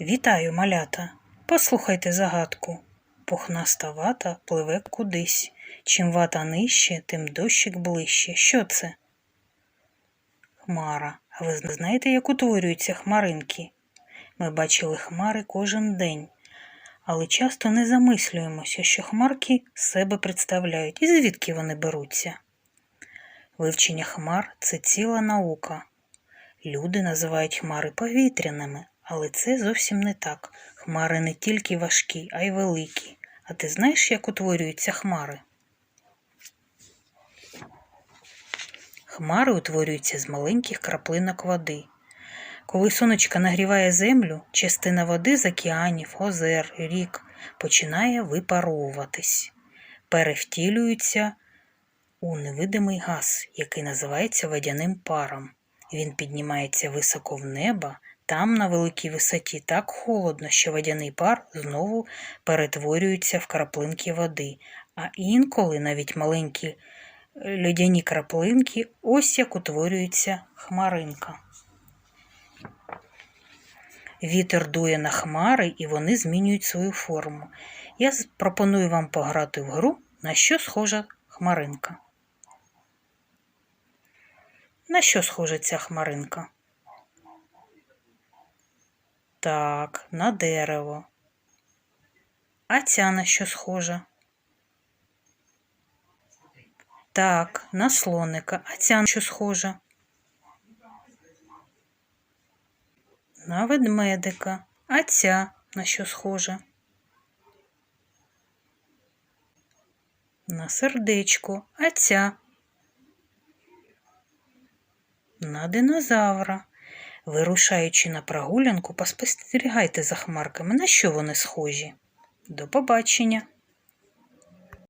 Вітаю, малята. Послухайте загадку. Пухнаста вата пливе кудись. Чим вата нижче, тим дощик ближче. Що це? Хмара. А ви знаєте, як утворюються хмаринки? Ми бачили хмари кожен день, але часто не замислюємося, що хмарки себе представляють і звідки вони беруться. Вивчення хмар це ціла наука. Люди називають хмари повітряними, але це зовсім не так. Хмари не тільки важкі, а й великі. А ти знаєш, як утворюються хмари? Хмари утворюються з маленьких краплинок води. Коли сонечко нагріває землю, частина води з океанів, озер, рік починає випаровуватись, перевтілюється у невидимий газ, який називається водяним паром. Він піднімається високо в небо, там на великій висоті так холодно, що водяний пар знову перетворюється в краплинки води, а інколи навіть маленькі е, льодяні краплинки, ось як утворюється хмаринка. Вітер дує на хмари і вони змінюють свою форму. Я пропоную вам пограти в гру, на що схожа хмаринка. На що схожа ця хмаринка? Так, на дерево. А ця на що схожа? Так, на слоника. А ця на що схожа? На ведмедика. А ця на що схожа? На сердечко. А ця? На динозавра. Вирушаючи на прогулянку, поспостерігайте за хмарками, на що вони схожі. До побачення!